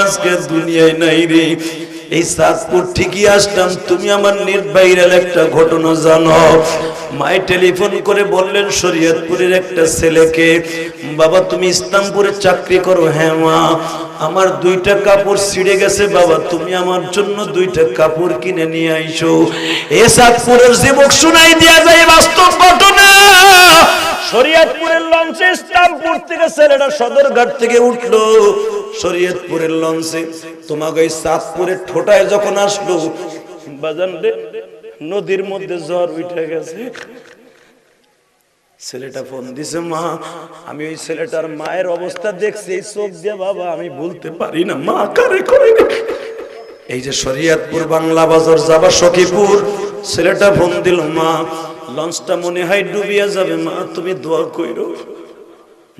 আজকে দুনিয়ায় নাই রে। এই সাতপুর ঠিকই আসলাম, তুমি আমার ভাইরাল একটা ঘটনা জানো। মাই টেলিফোন করে বললেন, শরীয়তপুরের একটা ছেলেকে, বাবা, তুমি ইসলামপুরে চাকরি করো। হ্যাঁ মা। আমার দুইটা কাপড় ছিঁড়ে গেছে, বাবা। তুমি আমার জন্য দুইটা কাপড় কিনে নিয়ে আইসো। এ সাতপুরের যুবক, শুনাই দিয়া যায়, বাস্তব ঘটনা। শরীয়তপুরের লঞ্চে ইসলামপুর থেকে ছেলেটা সদরঘাট থেকে উঠল। শরীয়তপুরের লঞ্চে। তোমাকে ওই ঠোঁটায় যখন আসলো নদীর মধ্যে জ্বর উঠে গেছে। ছেলেটা ফোন দিছে, মা, আমি ওই ছেলেটার মায়ের অবস্থা দেখছি, এই চোখ দিয়ে বাবা, আমি বলতে পারি না। মা, কারে করে এই যে শরিয়াতপুর বাংলা বাজার, যাবা সখীপুর, ছেলেটা ফোন দিল, মা লঞ্চটা মনে হয় ডুবিয়া যাবে। মা, তুমি দোয়া কইরো।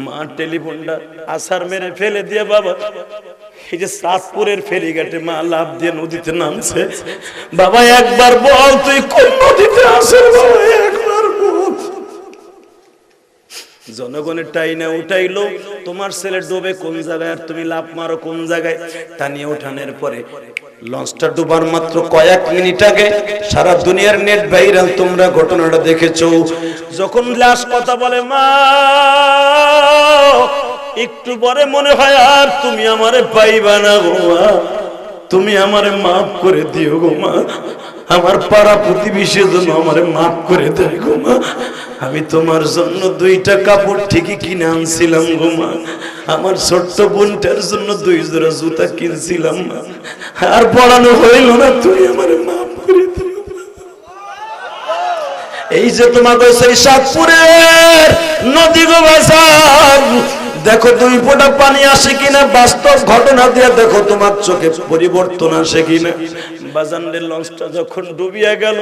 মা, টেলিফোনটা আসার মেরে ফেলে দিয়ে বাবা। এই যে সাতপুরের ফেরিঘাটে মা লাভ দিয়ে নদীতে নামছে। বাবা, একবার বল তুই কোন নদীতে আসে বাবা জনগণের টাইনে উঠাইলো, তোমার ছেলে ডোবে কোন জায়গায় আর তুমি লাভ মারো কোন জায়গায়? তা নিয়ে উঠানোর পরে লঞ্চটা ডুবার মাত্র কয়েক মিনিট আগে সারা দুনিয়ার নেট ভাইরাল তোমরা ঘটনাটা দেখেছ। যখন লাশ কথা বলে, মা, একটু পরে মনে হয় আর তুমি আমারে পাইবা না গো মা। তুমি আমারে মাফ করে দিও গো মা। আমার পাড়া প্রতিবেশীর জন্য আমারে মাফ করে দেয় গো মা। আমি তোমার জন্য দুইটা কাপড় ঠিকই কিনে আনছিলাম গো মা। আমার ছোট্ট বোনটার জন্য দুই জোড়া জুতা কিনছিলাম আর পড়ানো হইল না তুমি আমারে মাফ করে এই যে তোমাকে সেই সাতপুরের নদী গো বাসাব দেখো দুই ফোঁটা পানি আসে কিনা, বাস্তব ঘটনা দিয়ে দেখো তোমার চোখে পরিবর্তন আসে কিনা। বাজানের লঞ্চটা যখন ডুবিয়া গেল,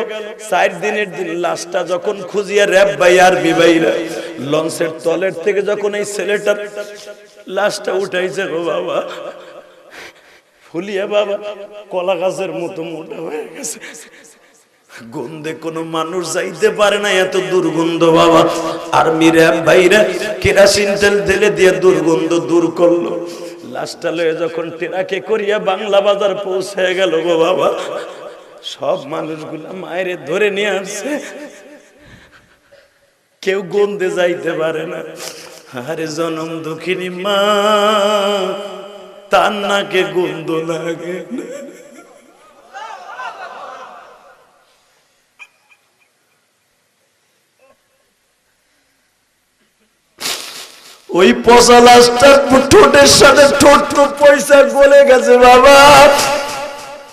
চার দিনের দিন লাশটা যখন খুঁজিয়া র্যাব ভাই আর বিবাইরা লঞ্চের তলের থেকে যখন এই ছেলেটার লাশটা উঠাইছে গো বাবা, ফুলিয়া বাবা, কলা গাছের মতো মোটা হয়ে গেছে। গন্ধে কোনো মানুষ যাইতে পারে না এত দুর্গন্ধ বাবা। আর্মি র্যাব ভাইরা কেরাসিন তেল ঢেলে দিয়ে দুর্গন্ধ দূর করল। লাস্টটা লয়ে যখন টেরাকে করিয়া বাংলা বাজার পৌঁছে গেল গো বাবা, সব মানুষগুলা মায়ের ধরে নিয়ে আসছে। কেউ গন্ধে যাইতে পারে না। আরে জনম দুঃখিনী মা, তার নাকে গন্ধ লাগে। না ওই পচা লাশটা ঠোঁটের সাথে ঠোঁট তো পয়সা গলে গেছে বাবা।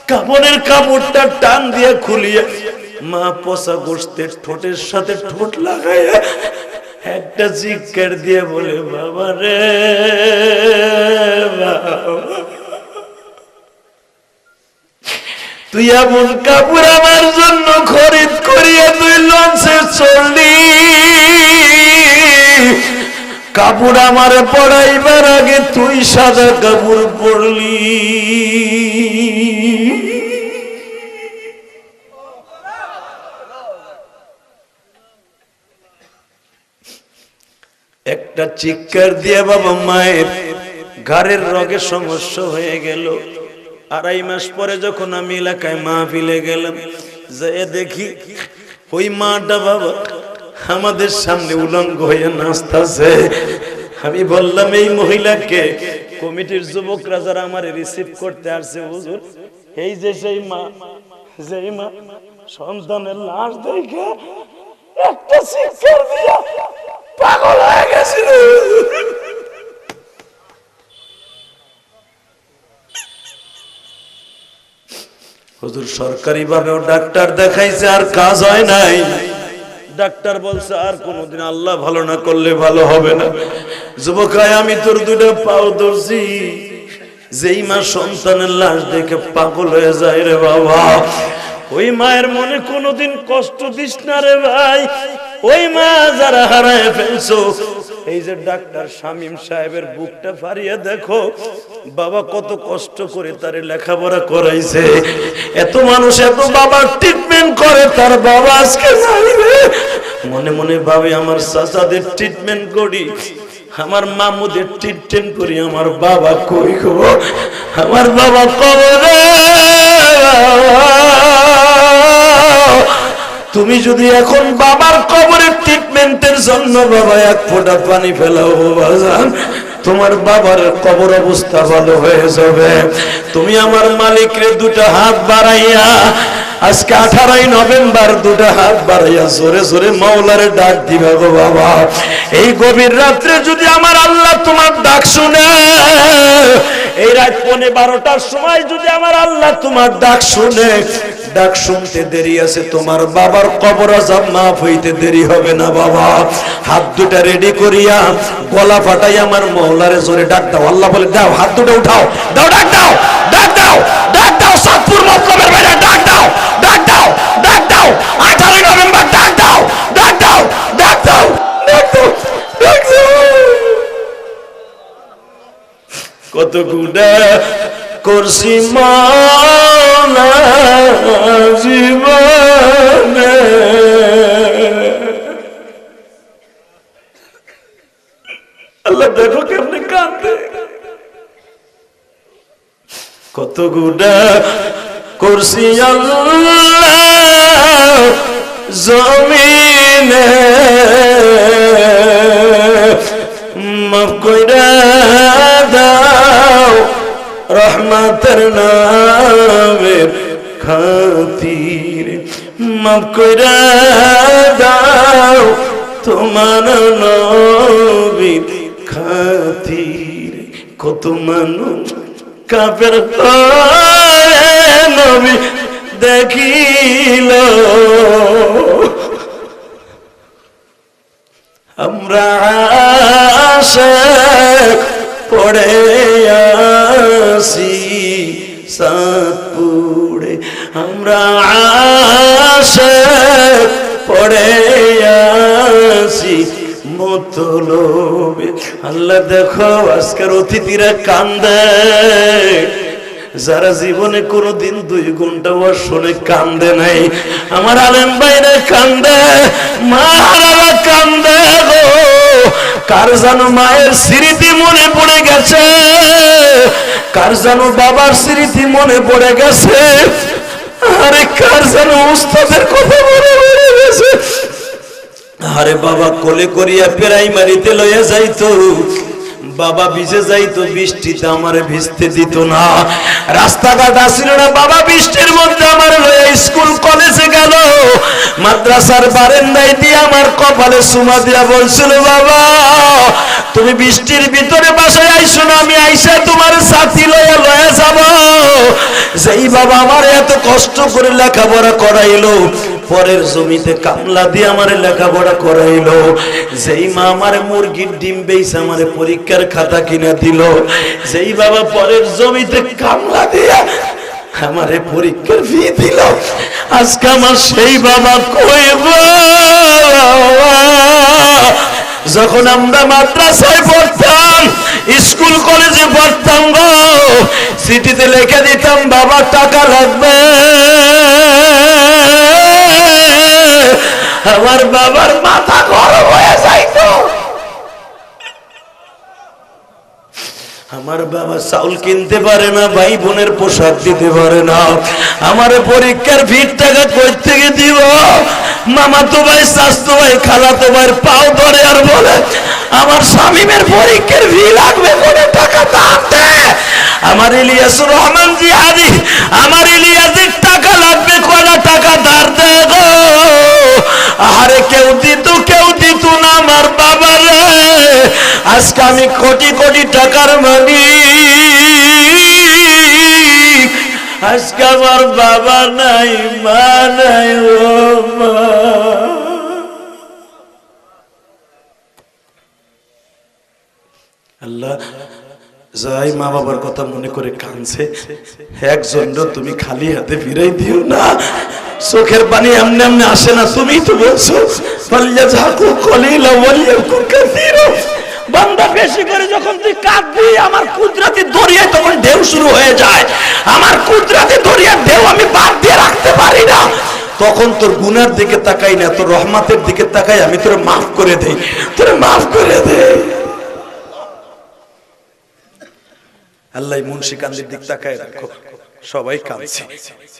কাপড়ের কাপড়টা টান দিয়ে খুলিয়ে মা পচা গোস্তের ঠোঁটের সাথে ঠোঁট লাগাইয়া একটা চিৎকার দিয়ে বলে, বাবা রে তুই এমন কাপড় আমার জন্য খরিদ করিয়া তুই লঞ্চে চললি। কাপড় আমারে পড়াইবার আগে তুই সাদা কাপড় পড়লি একটা চিৎকার দিয়ে বাবা মায়ের ঘাড়ের রগে সমস্যা হয়ে গেল। আড়াই মাস পরে যখন আমি এলাকায় মা ফিলে গেলাম যে দেখি ওই মাটা বাবা আমাদের সামনে উলঙ্গ হয়ে নাচতেছে। আমি বললাম, এই মহিলাকে? কমিটির যুবকরা যারা আমার রিসিভ করতে আসছে, হুজুর, এই যে সেই মা, যেই মা, সন্তানের লাশ দেখে একটা শিক্ষার দিয়া পাগল হয়ে গেছিল হুজুর সরকারি ভাবেও ডাক্তার দেখাইছে, আর কাজ হয় নাই। ডাক্তার বলছে, আর কোনদিন আল্লাহ ভালো না করলে ভালো হবে না। যুবকায় আমি তোর দুটো পাও ধরছি। যেই মা সন্তানের লাশ দেখে পাগল হয়ে যায় রে বাবা। ওই মায়ের মনে কোনোদিন কষ্ট দিস না রে ভাই। ওই মা যারা হারায় ফেলছো এই যে ডাক্তার শামীম সাহেবের বুকটা ফারিয়ে দেখো, বাবা কত কষ্ট করে তারে লেখাপড়া করাইছে। এত মানুষ এত বাবার ট্রিটমেন্ট করে, তার বাবা আজকে রে। মনে মনে ভাবে আমার চাচাদের ট্রিটমেন্ট করি, আমার মামুদের ট্রিটমেন্ট করি, আমার বাবা কই গো? আমার বাবা কবরে তুমি যদি এখন বাবার কবরের ট্রিটমেন্টের জন্য বাবা এক ফোঁটা পানি ফেলাও বাজান, তোমার বাবার কবর অবস্থা ভালো হয়ে যাবে। তুমি আমার মালিকরে দুটো হাত বাড়াইয়া, আজকে আঠারোই নভেম্বর দুটা হাত বাড়াইয়া জোরে জোরে মাওলারে ডাক দিবা গো বাবা। এই গভীর রাত্রে যদি আমার আল্লাহ তোমার ডাক শুনে, এই রাত পৌনে বারোটার সময় যদি আমার আল্লাহ তোমার ডাক শুনে ডাক শুনতে দেরি আছে তোমার বাবার কবর আজাব মাফ হইতে দেরি হবে না বাবা হাত দুটা রেডি করিয়া গলা ফাটাই আমার মহলারে জোরে ডাক দাও আল্লাহ বলে দাও হাত দুটো উঠাও দাও ডাক দাও ডাক দাও ডাক দাও সাতপুর মক্কমের বাইরে ডাক দাও ডাক দাও ডাক দাও আঠারোই নভেম্বর ডাক দাও ডাক দাও ডাক দাও কত গুণা করছি মানা জীবনে আল্লাহ দেখো কেমনে কান্দে কত গুণা করছি আল্লাহ জমিনে। মাফ কইরা দাও রহমাতের নামের দাও তোমার নবীর খাতির। কত মানুষ কাপের নবী দেখিল। আমরা আশাক পড়ে আসি সাতপুরে। আমরা আশাক পড়ে আসি মতলবে। আল্লাহ দেখো, আজকের অতিথিরা কান্দে। যারা জীবনে কোনোদিন দুই ঘণ্টা শুনে কান্দে নাই। আমার আলেম বাইরে কান্দে মারা কান্দে গো। কার যেন মায়ের স্মৃতি মনে পড়ে গেছে? কার যেন বাবার স্মৃতি মনে পড়ে গেছে? আরে কার যেন উস্তাদের কথা মনে মনে গেছে? আরে বাবা, কোলে করিয়া প্রাইমারিতে লইয়া যাইতো। বাবা ভিজে যাইতো, বৃষ্টিতে আমারে ভিজতে দিত না। রাস্তাঘাট আসিল না, বাবা বৃষ্টির মধ্যে আমার লইয়া স্কুল, কলেজে গেল। মাদ্রাসার বারেন্দায় দিয়ে আমার কপালে সুমা দিয়া বলছিল, বাবা, তুমি বৃষ্টির ভিতরে বাসায় আইসো না, আমি আইসা তোমার সাথী লইয়া লইয়া যাব। যেই বাবা আমার এত কষ্ট করে লেখাপড়া করাইলো পরের জমিতে কামলা দিয়ে আমার লেখাপড়া করাইলো। যেই মা আমার মুরগির ডিম বেইছে, আমার পরীক্ষার খাতা কিনে দিল। যেই বাবা পরের জমিতে কামলা দিয়ে আমারে পরীক্ষার ফি দিল। আজকে আমার সেই বাবা কই গো? যখন আমরা মাদ্রাসায় পড়তাম, স্কুল কলেজে পড়তাম গো, চিঠিতে লিখে দিতাম, বাবা, টাকা লাগবে। আমার বাবার মাথা গরম হয়ে যাইতো। আমার বাবা চাউল কিনতে পারে না, ভাই বোনের পোশাক দিতে পারে না। আমার পরীক্ষার ভিড় টাকা কই থেকে দিব? মামা তো ভাই, স্বাস্থ্য ভাই, খালা তো ভাই, পাও ধরে আর বলে, আমার স্বামীমের পরীক্ষার ভিড় লাগবে কোনে টাকা দাম আমার ইলিয়াস রহমান জিহাদি, আমার ইলিয়াসের টাকা লাগবে কয়টা টাকা ধার দে গো। আরে কেউ দিত কেউ দিত না আমার বাবা রে আজকে আমি কোটি কোটি টাকার মালিক। আজকে আমার বাবা নাই, মা নাই, ও মা আল্লাহ যাই মা বাবার কথা মনে করে কানছে একজন তুমি খালি হাতে ফিরাই দিও না। চোখের পানি এমনি এমনি আসে না তুমি তো বলছো বান্দা বেশি করে যখন তুই কাঁদবি, আমার কুদরাতি দরিয়ায় তখন ঢেউ শুরু হয়ে যায়। আমার কুদরাতি দরিয়ার ঢেউ আমি বাদ দিয়ে রাখতে পারি না। তখন তোর গুনার দিকে তাকাই না, তোর রহমাতের দিকে তাকাই, আমি তোর মাফ করে দেই। তোর মাফ করে দেই। আল্লাহ মুন্সি কান্দির দিক তাকায় দেখো, সবাই কাঁদছে।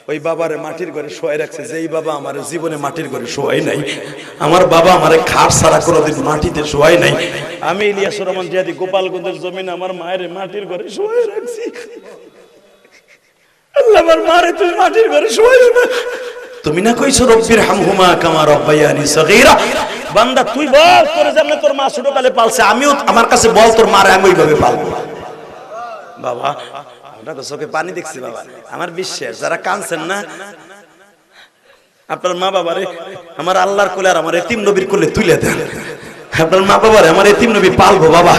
ওই বাবারে মাটির ঘরে শোয়াই রাখছে, যেই বাবা আমার জীবনে মাটির ঘরে শোয়াই নাই, আমার বাবা আমার খাট সারা কোনোদিন মাটিতে শোয়াই নাই। আমি ইলিয়াস রহমান জিয়াদি, গোপালগঞ্জের জমিন আমার মায়ের মাটির ঘরে শোয়াই রাখছি। আল্লাহ আমার মারে, তুমি মাটির ঘরে শোয়াইও না। তুমি না কইছো, রব্বির হামহুমা কামা রব্বায়ানি সগীরা। বান্দা, তুই বল, তোর জানলে তোর মা ছোট কালে পালছে, আমিও আমার কাছে বল, তোর মারে আমি ওইভাবে পালবো বাবা, আমরা তো চোখে পানি দেখছি বাবা। আমার বিশ্বাস, যারা কানছেন না, আপনার মা বাবারে আমার আল্লাহর কোলে আর আমার এতিম নবীর কোলে তুলে দেন। আপনার মা বাবারে আমার এতিম নবী পালবো বাবা।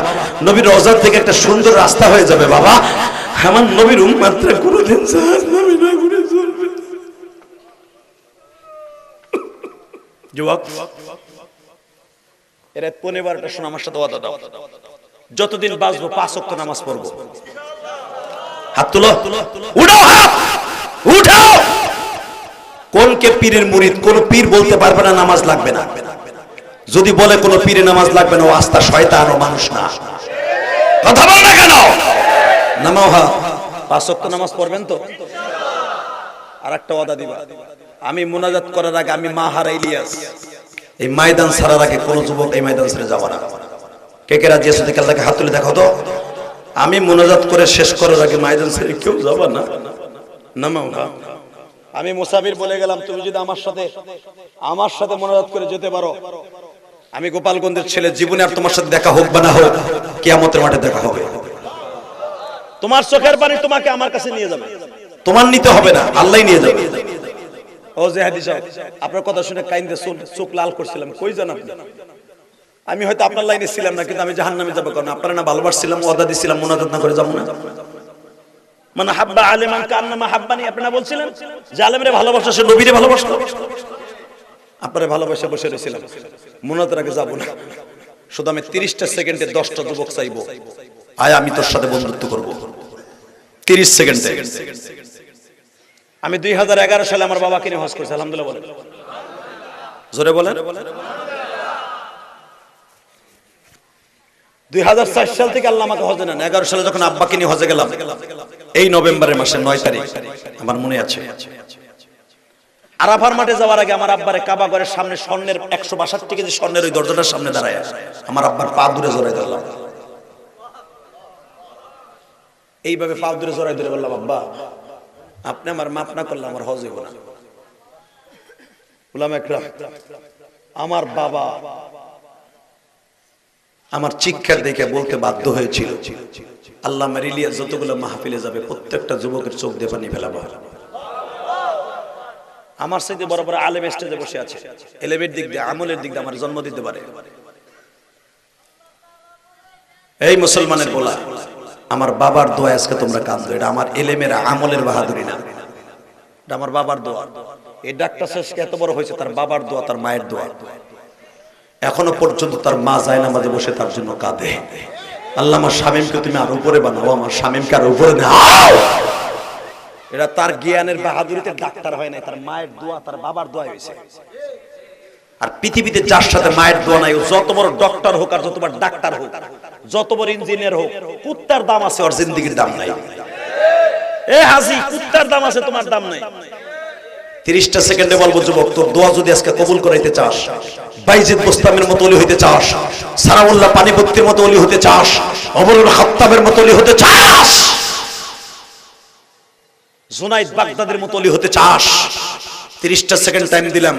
নবীর রজার থেকে একটা সুন্দর রাস্তা হয়ে যাবে বাবা। আমার নবীর উম্মাত্রা কোনোদিন জাহান্নামে না যুবক, এরা পনেরো আমার সাথে যতদিন বাঁচবো, পাঁচ অক্ট নামাজ পড়ব। হাত তুলো। উঠাও হাত। উঠাও। কোন কে পীরের মুরিদ, কোন পীর বলতে পারবে না নামাজ লাগবে না। যদি বলে কোন পীরে নামাজ লাগবে না, ও আস্থা শয়তান, ও মানুষ না। কথা বল না কেন? নামাও হা পাঁচ ওয়াক্ত নামাজ পড়বেন তো? আর একটা ওয়াদা দিবা। আমি মোনাজাত করার আগে আমি মা হারা ইলিয়াস। এই ময়দান ছাড়ার আগে কোন যুবক এই ময়দান ছেড়ে যাবে না। কে কে রাজি আছে হাত তুলে দেখো তো। আমি মোনাজাত করে শেষ করার আগে ময়দান ছেড়ে কেউ যাবে না? আমি মুসাফির বলে গেলাম, তুমি যদি আমার সাথে আমার সাথে মোনাজাত করে যেতে পারো, আমি গোপালগঞ্জের ছেলে, জীবনে আর তোমার সাথে দেখা হোক বা না হোক, কিয়ামতের মাঠে দেখা হবে। তোমার চোখের পানি তোমাকে আমার কাছে নিয়ে যাবে। তোমার নিতে হবে না আল্লাহ নিয়ে যাবে। ও জেহাদি সাহেব, আপনার কথা শুনে কাইন্দে চোখ লাল করছিলাম। কই জান আপনি? আমি হয়তো আপনার লাইনে ছিলাম না, কিন্তু আমি জাহান্নামে যাব। কারণ আপনারা না ভালোবাসছিলাম, ওয়াদা দিছিলাম, মোনাজাত না করে যাব না। মানে হাব্বা আলেমান কান্নামা হাব্বানি আপনারা বলছিলেন? যে আলেমরে ভালোবাসা, সে নবীরে ভালোবাসা আপনারা ভালোবাসা বসে রয়েছিলাম মোনাজাতের আগে যাব না। শুধু আমি তিরিশটা সেকেন্ডে দশটা যুবক চাইব। আয়, আমি তোর সাথে বন্ধুত্ব করব। তিরিশ সেকেন্ডে। আমি দুই হাজার এগারো সালে আমার বাবাকে নিয়ে হজ করেছি, আলহামদুলিল্লাহ বলেন। জোরে বলেন। দুই হাজার চার সাল থেকে আল্লাহ আমাকে হজে নেন। এগারো সালে যখন আব্বাকে নিয়ে হজে গেলাম, এই নভেম্বরের মাসের নয় তারিখ, আমার মনে আছে। আরাফার মাঠে যাওয়ার আগে আমার আব্বারে কাবা ঘরের সামনে স্বর্ণের একশো বাষট্টি কেজি স্বর্ণের ওই দরজাটার সামনে দাঁড়ায় আমার আব্বার পা দূরে জড়াই ধরলাম। এইভাবে পা দূরে জড়াই ধরে বললাম, আব্বা, আপনি আমার মাপ না করলে আমার হজ হইব না। আমার বাবা আমার চিৎকার দেখে বলতে বাধ্য হয়েছিল, আল্লাহ মারিলিয়া যতগুলো মাহফিলে যাবে, প্রত্যেকটা যুবকের চোখ দিয়ে পানি ফেলাবো। আমার সাথে বড় বড় আলেম স্টেজে বসে আছে। এলেমের দিক দিয়ে, আমলের দিক দিয়ে আমার জন্ম দিতে পারে। এই মুসলমানের বলা, আমার বাবার দোয়া আজকে তোমরা কাজ কাঁদো এটা আমার এলেমের আমলের বাহাদুরি না। এটা আমার বাবার দোয়া। এই ডাক্তার শেষকে এত বড় হয়েছে, তার বাবার দোয়া, তার মায়ের দোয়া। এখনও পর্যন্ত তার মা যায় না মাঝে বসে তার জন্য কাঁদে। আল্লাহ, আমার স্বামীমকে তুমি আর উপরে বানাও, আমার স্বামীমকে আর উপরে নাও এটা তার জ্ঞানের বাহাদুরিতে ডাক্তার হয় নাই, তার মায়ের দোয়া, তার বাবার দোয়া হয়েছে। আর পৃথিবীতে যার সাথে মায়ের দোয়া নাই যত বড় ডক্টর হোক আর যত বড় ডাক্তার হোক, যত বড় ইঞ্জিনিয়ার হোক, কুত্তার দাম আছে ওর জিন্দিগির দাম নাই। এ হাসি কুত্তার দাম আছে তোমার দাম নাই। তিরিশটা সেকেন্ডে বলব, যুবক, তোর দোয়া যদি আজকে কবুল করাইতে চাস বাইজিদ বোস্তামের মতো অলি হইতে চাস সারাউল্লাহ পানিপত্তির মতো অলি হতে চাস, অমরুল খাত্তাবের মতো অলি হতে চাস, জুনাইদ বাগদাদের মতো অলি হতে চাস। তিরিশটা সেকেন্ড টাইম দিলাম,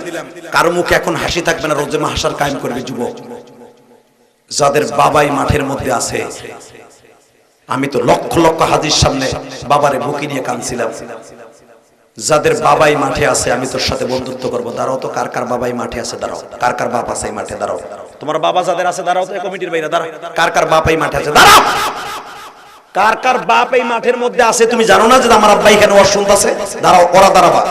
কারও মুখে এখন হাসি থাকবে না, রোজে মাহাসার কায়েম করবে যুবক। যাদের বাবাই মাঠের মধ্যে আছে, আমি তো লক্ষ লক্ষ হাজির সামনে বাবারে বুকি নিয়ে কাঁদছিলাম। যাদের বাবাই মাঠে আছে, আমি তোর সাথে বন্ধুত্ব করব। দাঁড়াও তো, কার কার বাবাই মাঠে আছে, দাঁড়াও। কার কার বাপ আছে মাঠে, দাঁড়াও। তোমার বাবা যাদের আছে, দাঁড়াও তো কমিটির বাইরে, দাঁড়াও। কার কার বাপ এই মাঠে আছে, দাঁড়াও। কার কার বাপ এই মাঠের মধ্যে আছে, তুমি জানো না যে আমার আব্বা এখানে ওর শুনতেছে দাঁড়াও, ওরা দাঁড়াবা।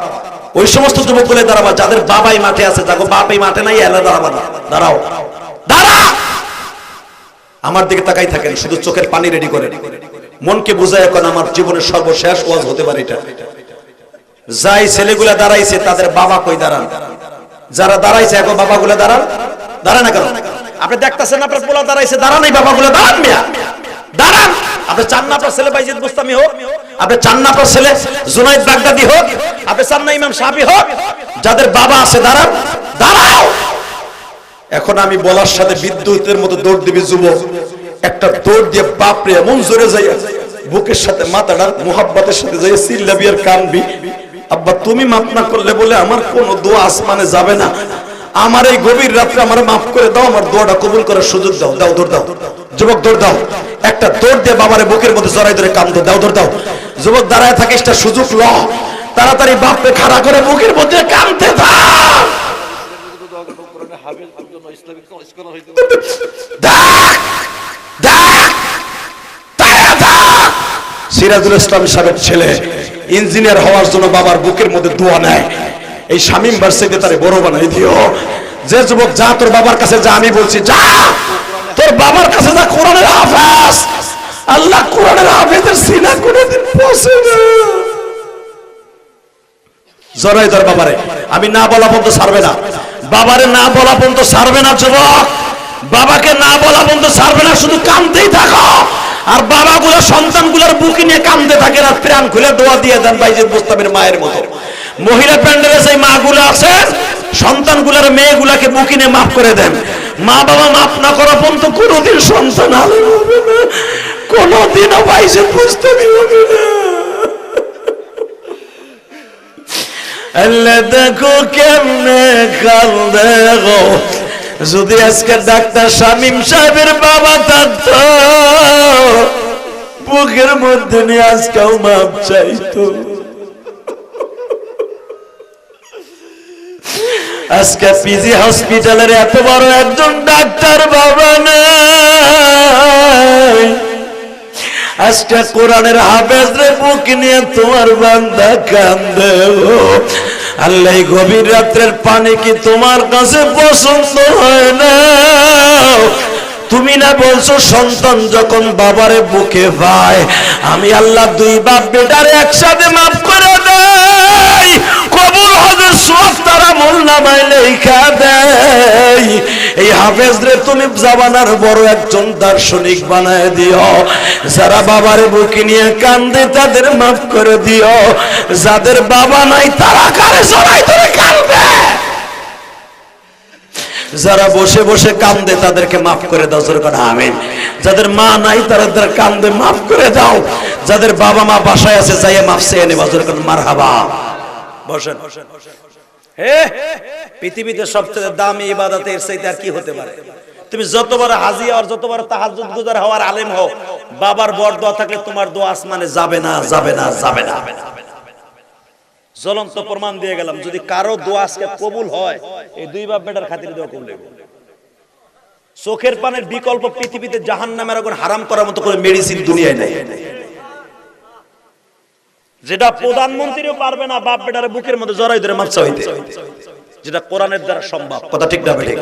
ওই সমস্ত যুবক বলে দাঁড়াবা, যাদের বাবাই মাঠে আছে যাগো বাপ এই মাঠে নাই এলা দাঁড়াবা দাঁড়াও। দাঁড়া! আমার দিকে তাকাই থাকেন, শুধু চোখের পানি রেডি করে মনকে বুঝায় এখন আমার জীবনের সর্বশেষ ওয়াজ হতে পারে এটা। যাই ছেলেগুলা দাঁড়াইছে, তাদের বাবা কই দাঁড়ান? যারা দাঁড়াইছে, এখন বাবাগুলো দাঁড়ান? দাঁড়ান না আপনি দেখতেছেন আপনার পোলা দাঁড়াইছে, দাঁড়ান এই বাবাগুলো, দাঁড়ান দাঁড়ান। আপনি চান না আপনার ছেলে হোক, আপনি চান না আপনার ছেলে জুনাইদ বাগদাদি হোক, আপনি চান না ইমাম সাহাবি হোক, যাদের বাবা আছে, দাঁড়ান। দাঁড়াও। এখন আমি বলার সাথে বিদ্যুতের মতো দৌড় দিবি, যুবক। একটা দৌড় দিয়ে বাপরে এমন জোরে যাই বুকের সাথে মাথাটা মোহাব্বতের সাথে যাই সিল্লাবি আর কানবি আব্বা, তুমি মাফ না করলে বলে আমার কোনো দোয়া আসমানে যাবে না। আমার এই গভীর রাত্রে আমার মাফ করে দাও, আমার দোয়াটা কবুল করার সুযোগ দাও। দাও, দৌড় দাও। যুবক, দৌড় দাও। একটা দৌড় দিয়ে বাবারে বুকের মধ্যে জড়াই ধরে কান্দো। দাও, দৌড় দাও। যুবক, দাঁড়ায় থাকে একটা সুযোগ ল। তাড়াতাড়ি বাপরে খাড়া করে বুকের মধ্যে কানতে থাক সিরাজুল ইসলাম সাহেবের ছেলে। ইঞ্জিনিয়ার হওয়ার জন্য বাবার বুকের মধ্যে দোয়া নেয়। এই শামিম ভার্সিটি তারে বড় বানাই দিও। যে যুবক, যা, তোর বাবার কাছে যা, আমি বলছি, যা, তোর বাবার কাছে যা, কোরআনের হাফেজ। আল্লাহ কোরআনের হাফেজের সিনা কোনোদিন পৌঁছে না। জরাই তোর বাবারে, আমি না বলা পর্যন্ত ছাড়বে না। বাবারে না বলা পর্যন্ত ছাড়বে না, যুবক। বাবাকে না বলা পর্যন্ত ছাড়বে না, শুধু কানতেই থাকো। আর বাবাগুলো সন্তানগুলোর বুকে নিয়ে কান্দে থাকে আর প্রাণ খুলে দোয়া দিয়ে দেন বাইজিদ মুস্তামের মায়ের মতো। মহিলা প্যান্ডেলে সেই মাগুলো আছেন সন্তানগুলোর মেয়েগুলাকে বুকে নিয়ে মাফ করে দেন। মা বাবা মাফ না করা পর্যন্ত কোনোদিন সন্তান আলো হবে না, কোনোদিনও বাইজিদ মুস্তামি হবে না। দেখো কেমনে কান্দে গো। যদি আজকে ডাক্তার শামিম সাহেবের বাবা থাকতো, বুকের মধ্যে নিয়ে আজকেও মাপ চাইতো আজকে পিজি হসপিটালের এত বড় একজন ডাক্তার বাবা নাই আজকে কোরআনের হাফেজ রে বুক নিয়ে তোমার বান্দা কান্দে। আল্লাহ গভীর রাত্রের পানি কি তোমার কাছে পছন্দ হয় না? তুমি না বলছো, সন্তান যখন বাবারে বুকে পায় আমি আল্লাহ দুই বাপ বেটার একসাথে মাফ করে দেয় কবুল হজের সব তারা মূল নামায় লেখা দেয়। এই হাফেজ রে তুমি জামানার বড় একজন দার্শনিক বানায় দিও। যারা বাবার বুকে নিয়ে কান্দে, তাদের মাফ করে দিও। যাদের বাবা নাই, তারা কারে সবাই ধরে কান্দে যারা বসে বসে কান্দে, তাদেরকে মাফ করে দাও, জোর করে আমিন। যাদের মা নাই, তারা তারা কান্দে, মাফ করে দাও। যাদের বাবা মা বাসায় আছে, যাইয়ে মাফ চেয়ে নেবা, জোর করে মার হাবা বসেন পৃথিবীতে সবচেয়ে দামি ইবাদত এর চাইতে আর কি হতে পারে? তুমি যতবার হাজি আর যতবার তাহাজ্জুদ গুজার হওয়ার আলেম হও, বাবার বর দোয়া থাকলে তোমার দোয়া আসমানে যাবে না যাবে না যাবে না। জ্বলন্ত প্রমাণ দিয়ে গেলাম, যদি কারও দোয়া আজকে কবুল হয়, এই দুই বাপ বেটার খাতিরে দোয়া কবুল। চোখের পানের বিকল্প পৃথিবীতে জাহান নামের আগুন হারাম করার মতো করে মেডিসিন দুনিয়ায় নাই। যেটা প্রধানমন্ত্রীও পারবে না, বাপ বেটার বুকের মধ্যে জড়াই ধরে মাপসা হইতে। যেটা কোরআনের দ্বারা সম্ভব। কথা ঠিক না ঠিক